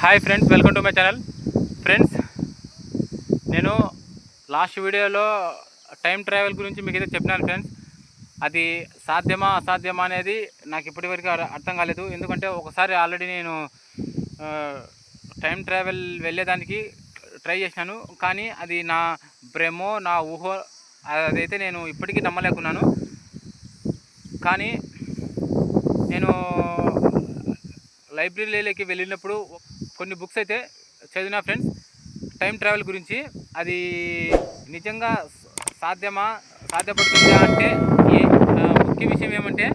Hi friends welcome to my channel. Friends నేను last వీడియోలో time travel గురించి మీకు అయితే చెప్పినాను ఫ్రెండ్స్. అది సాధ్యమా అసాధ్యమా అనేది నాకు ఇప్పటివరకు అర్థం కాలేదు. ఎందుకంటే ఒకసారి ఆల్రెడీ నేను టైం ట్రావెల్ వెళ్ళేదానికి ట్రై చేసినాను. కానీ అది నా బ్రెమో నా ఊహ అదైతే నేను ఇప్పటికీ నమ్మలేకున్నాను. కానీ నేను లైబ్రరీలోకి వెళ్ళినప్పుడు కొన్ని బుక్స్ అయితే చదివిన ఫ్రెండ్స్. టైం ట్రావెల్ గురించి అది నిజంగా సాధ్యమా సాధ్యపడుతుందా అంటే ఏ ముఖ్య విషయం ఏమంటే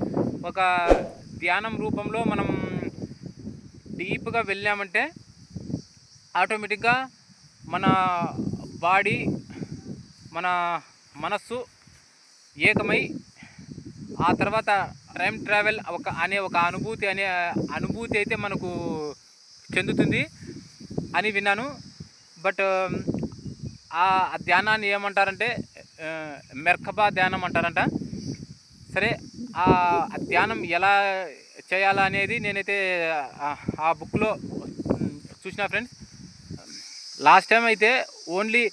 ఒక ధ్యానం రూపంలో మనం డీప్గా వెళ్ళామంటే ఆటోమేటిక్గా మన బాడీ మన మనస్సు ఏకమై ఆ తర్వాత టైం ట్రావెల్ ఒక అనే ఒక అనుభూతి అనే అనుభూతి అయితే మనకు చెందుతుంది అని విన్నాను. బట్ ఆ ధ్యానాన్ని ఏమంటారంటే మెర్కబా ధ్యానం అంటారంట. సరే ఆ ధ్యానం ఎలా చేయాలా అనేది నేనైతే ఆ- బుక్లో చూసిన ఫ్రెండ్స్. లాస్ట్ టైం అయితే ఓన్లీ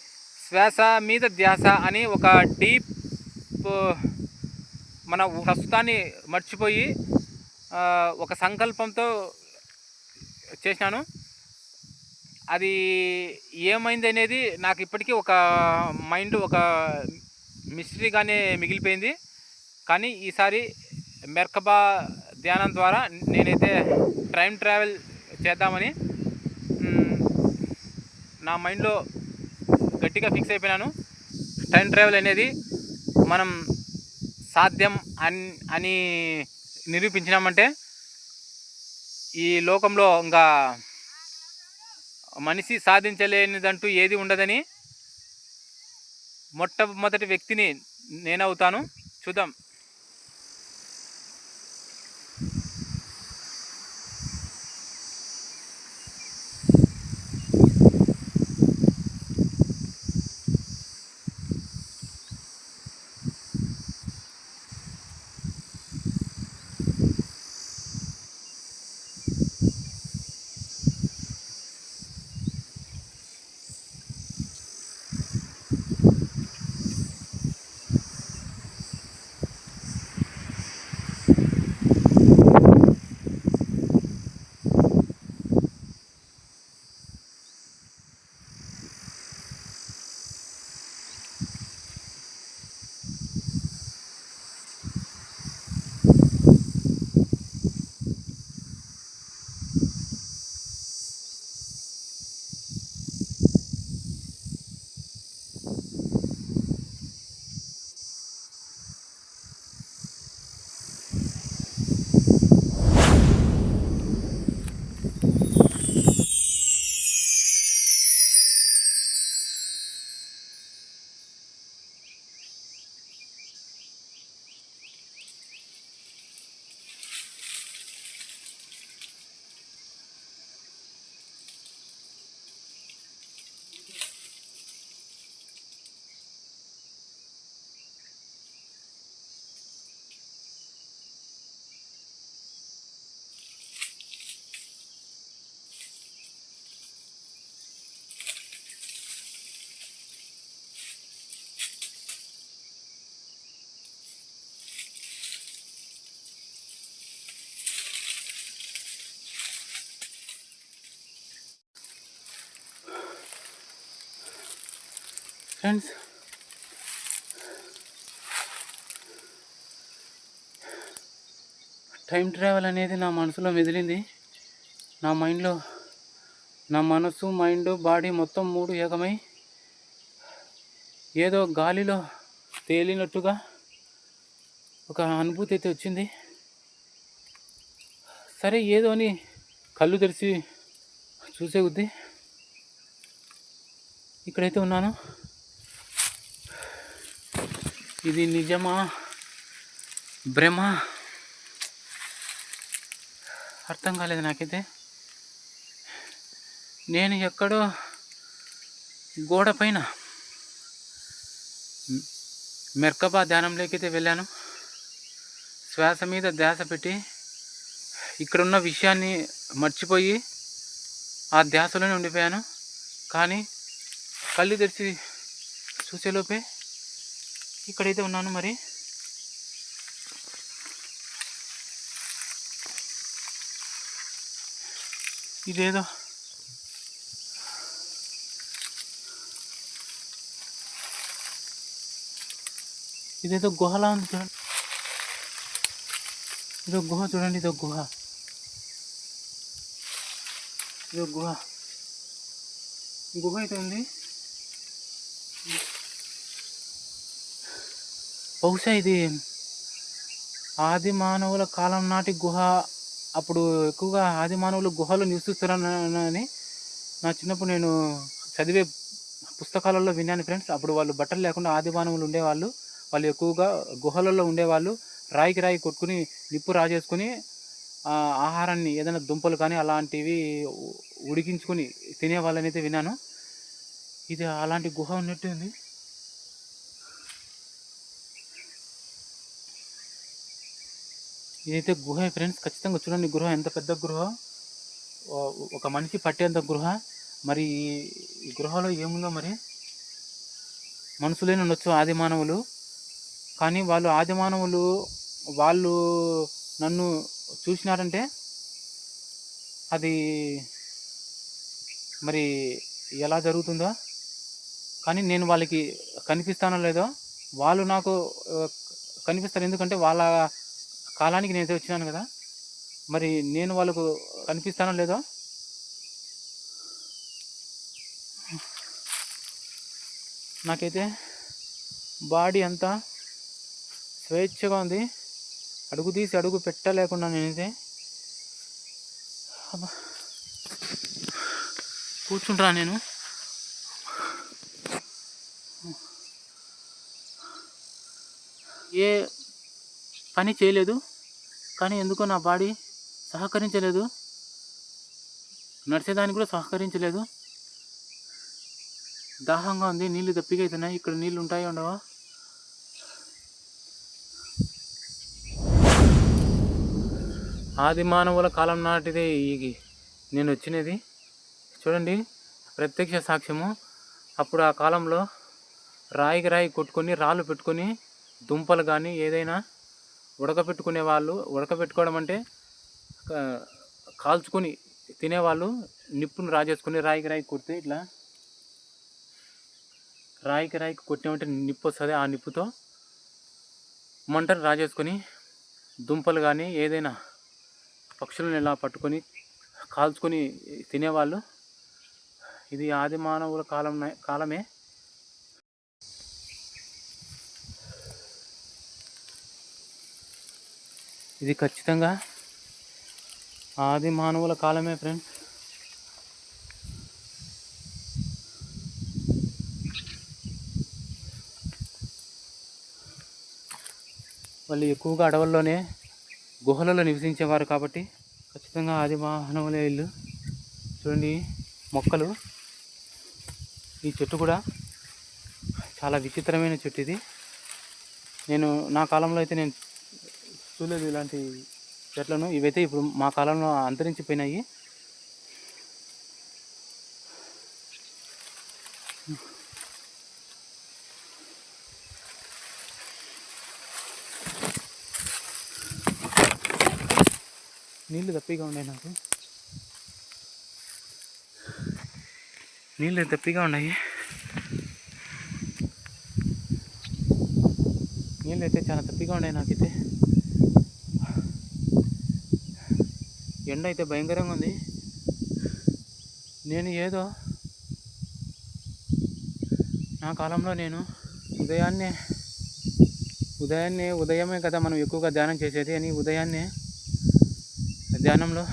శ్వాస మీద ధ్యాస అని ఒక డీప్ మన ప్రస్తుతాన్ని మర్చిపోయి ఒక సంకల్పంతో చేసినాను. అది ఏమైంది అనేది నాకు ఇప్పటికీ ఒక మైండ్ ఒక మిస్టరీగానే మిగిలిపోయింది. కానీ ఈసారి మెర్కబా ధ్యానం ద్వారా నేనైతే టైం ట్రావెల్ చేద్దామని నా మైండ్లో గట్టిగా ఫిక్స్ అయిపోయినాను. టైం ట్రావెల్ అనేది మనం సాధ్యం అని అని నిరూపించినామంటే ఈ లోకంలో ఇంకా మనిషి సాధించలేనిదంటూ ఏది ఉండదని మొట్టమొదటి వ్యక్తిని నేనవుతాను. చూద్దాం. ఫ్రెండ్స్ టైం ట్రావెల్ అనేది నా మనసులో మెదిలింది. నా మైండ్లో నా మనసు మైండ్ బాడీ మొత్తం మూడు ఏకమై ఏదో గాలిలో తేలినట్టుగా ఒక అనుభూతి అయితే వచ్చింది. సరే ఏదో అని కళ్ళు తెరిచి చూసే కొద్దీ ఇక్కడైతే ఉన్నాను. ఇది నిజమా? భ్రమ? అర్థం కాలేదు నాకైతే. నేను ఎక్కడో గోడ పైన మెర్కబా ధ్యానంలోకైతే అయితే వెళ్ళాను. శ్వాస మీద ధ్యాస పెట్టి ఇక్కడున్న విషయాన్ని మర్చిపోయి ఆ ధ్యాసలోనే ఉండిపోయాను. కానీ కళ్ళు తెరిచి చూసేలోపే ఇక్కడైతే ఉన్నాను మరి. ఇదేదో. ఇదేదో గుహలా ఉంది చూడండి. ఇదో గుహ చూడండి ఇదో గుహ. ఇదో గుహ. గుహ అయితే ఉంది. బహుశా ఇది ఆది మానవుల కాలం నాటి గుహ. అప్పుడు ఎక్కువగా ఆది మానవులు గుహలు నివసిస్తున్నారని నా చిన్నప్పుడు నేను చదివే పుస్తకాలలో విన్నాను ఫ్రెండ్స్. అప్పుడు వాళ్ళు బట్టలు లేకుండా ఆది మానవులు ఉండేవాళ్ళు. వాళ్ళు ఎక్కువగా గుహలలో ఉండేవాళ్ళు. రాయికి రాయి కొట్టుకుని నిప్పు రాజేసుకుని ఆహారాన్ని ఏదైనా దుంపలు కానీ అలాంటివి ఉడికించుకుని తినేవాళ్ళని అయితే విన్నాను. ఇది అలాంటి గుహ ఉన్నట్టు ఉంది ఇదైతే గుహ ఫ్రెండ్స్ ఖచ్చితంగా చూడండి గృహ ఎంత పెద్ద గృహ. ఒక మనిషి పట్టేంత గృహ. మరి ఈ- గృహలో ఏముందో మరి? మనుషులే ఉండొచ్చు ఆది మానవులు కానీ వాళ్ళు ఆది మానవులు వాళ్ళు నన్ను చూసినారంటే అది మరి ఎలా జరుగుతుందో? కానీ నేను వాళ్ళకి కనిపిస్తానో లేదో? వాళ్ళు నాకు కనిపిస్తారు. ఎందుకంటే వాళ్ళ కాలానికి నేనైతే వచ్చినాను కదా మరి నేను వాళ్ళకు కనిపిస్తానో లేదో? నాకైతే బాడీ అంతా స్వేచ్ఛగా ఉంది. అడుగు తీసి అడుగు పెట్టలేకుండా నేనైతే కూర్చుంటా నేను. ఏ పని చేయలేదు. కానీ ఎందుకో నా బాడీ సహకరించలేదు. నడిచేదానికి కూడా సహకరించలేదు. దాహంగా ఉంది. నీళ్ళు దప్పిగా అవుతున్నాయి. ఇక్కడ నీళ్ళు ఉంటాయి ఉండవా? ఆది మానవుల కాలం నాటిదే ఈ నేను వచ్చినది. చూడండి ప్రత్యక్ష సాక్ష్యము. అప్పుడు ఆ కాలంలో రాయికి రాయి కొట్టుకొని రాళ్ళు పెట్టుకొని దుంపలు కానీ ఏదైనా ఉడకపెట్టుకునే వాళ్ళు ఉడకపెట్టుకోవడం అంటే కాల్చుకొని తినేవాళ్ళు నిప్పును రాజేసుకుని రాయికి రాయికి కొడితే ఇట్లా రాయికి రాయికి కొట్టినామంటే నిప్పు వస్తుంది ఆ నిప్పుతో మంటను రాజేసుకొని దుంపలు కానీ ఏదైనా పక్షులను ఇలా పట్టుకొని కాల్చుకొని తినేవాళ్ళు. ఇది ఆది మానవుల కాలం కాలమే. ఇది ఖచ్చితంగా ఆది మానవుల కాలమే ఫ్రెండ్స్ వాళ్ళు ఎక్కువగా అడవుల్లోనే గుహలలో నివసించేవారు కాబట్టి ఖచ్చితంగా ఆది మానవుల ఇల్లు చూడండి మొక్కలు. ఈ చెట్టు కూడా చాలా విచిత్రమైన చెట్టు ఇది. నేను నా కాలంలో అయితే నేను చూడలేదు ఇలాంటి చెట్లను. ఇవైతే ఇప్పుడు మా కాలంలో అంతరించిపోయినాయి. నీళ్ళు తప్పిగా ఉన్నాయి నాకు. నీళ్ళు తప్పిగా ఉన్నాయి. నీళ్ళు అయితే చాలా తప్పిగా ఉన్నాయి నాకైతే. ఎండ అయితే భయంకరంగా ఉంది. నేను ఏదో నా కాలంలో నేను ఉదయాన్నే ఉదయాన్నే ఉదయమే కదా మనం ఎక్కువగా ధ్యానం చేసేది. అని ఉదయాన్నే ధ్యానంలో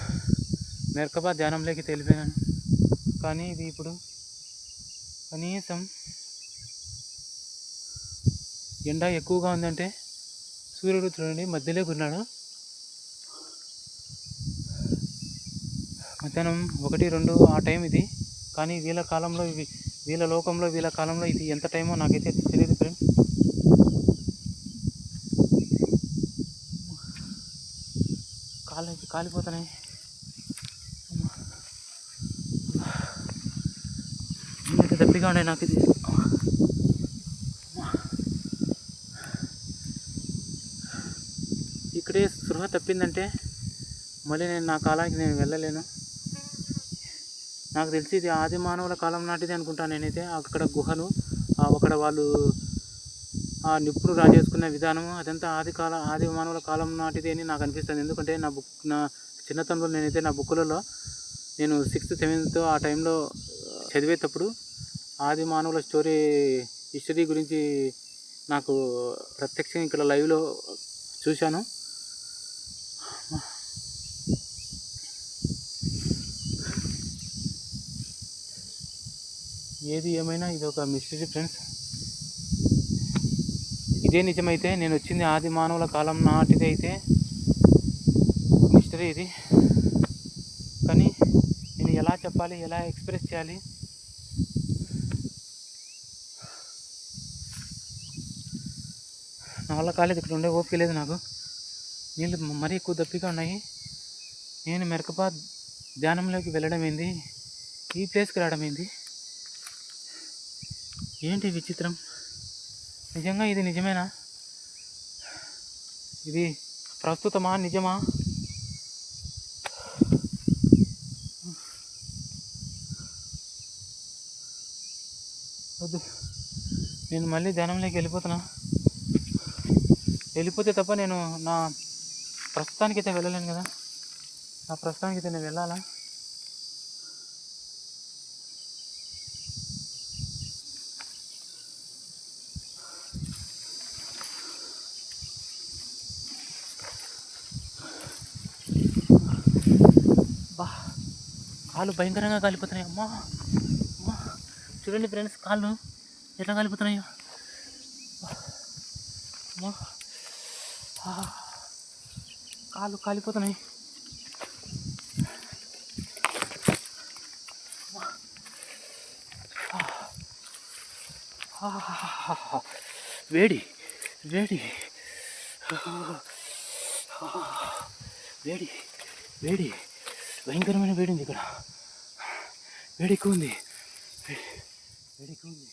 మెరకబా ధ్యానంలోకి తెలిపాను కానీ ఇది ఇప్పుడు కనీసం ఎండ ఎక్కువగా ఉందంటే సూర్యుడు చూడండి మధ్యలోకి ఉన్నాడు. మధ్యాహ్నం ఒకటి రెండు ఆ టైం ఇది. కానీ వీళ్ళ కాలంలో ఇవి వీళ్ళ లోకంలో వీళ్ళ కాలంలో ఇది ఎంత టైమో నాకైతే తెలియదు ఫ్రెండ్ కాళ్ళు అయితే కాలిపోతున్నాయి దప్పిగా ఉన్నాయి నాకు ఇది. ఇక్కడే సృహ తప్పిందంటే మళ్ళీ నేను నా కాలానికి నేను వెళ్ళలేను. నాకు తెలిసి ఇది ఆది మానవుల కాలం నాటిది అనుకుంటాను నేనైతే. అక్కడ గుహను అక్కడ వాళ్ళు ఆ నిప్పును రాజేసుకున్న విధానం అదంతా ఆది కాల ఆది మానవుల కాలం నాటిది అని నాకు అనిపిస్తుంది. ఎందుకంటే నా బుక్ నా చిన్నతనంలో నేనైతే నా బుక్కులలో నేను సిక్స్త్ సెవెంత్ ఆ టైంలో చదివేటప్పుడు ఆది మానవుల స్టోరీ హిస్టరీ గురించి నాకు ప్రత్యక్షంగా ఇక్కడ లైవ్లో చూశాను. ఏది ఏమైనా ఇది ఒక మిస్టరీ ఫ్రెండ్స్ ఇదే నిజమైతే నేను వచ్చింది ఆది మానవుల కాలం నాటిది అయితే మిస్టరీ ఇది. కానీ నేను ఎలా చెప్పాలి ఎలా ఎక్స్ప్రెస్ చేయాలి? నా వల్ల కాలేదు ఇక్కడ ఉండే ఓపిక లేదు నాకు. నీళ్ళు మరీ ఎక్కువ దప్పిగా ఉన్నాయి. నేను మెరకపా ధ్యానంలోకి వెళ్ళడం ఏంది? ఈ ప్లేస్కి రావడం ఏంది? ఏంటి విచిత్రం? నిజంగా ఇది నిజమేనా? ఇది ప్రస్తుతమా? నిజమా? వద్దు. నేను మళ్ళీ ధ్యానంలోకి వెళ్ళిపోతున్నా. వెళ్ళిపోతే తప్ప నేను నా ప్రస్తుతానికైతే వెళ్ళలేను కదా. నా ప్రస్తుతానికైతే నేను వెళ్ళాలా? కాళ్ళు భయంకరంగా కాలిపోతున్నాయి. అమ్మా అమ్మా. చూడండి ఫ్రెండ్స్ కాళ్ళు ఎట్లా కాలిపోతున్నాయో. అమ్మా. కాళ్ళు కాలిపోతున్నాయి. వేడి వేడి. వేడి వేడి. భయంకరమైన వేడి ఉంది ఇక్కడ. వేడి ఎక్కువ ఉంది వేడి వేడి ఎక్కువ ఉంది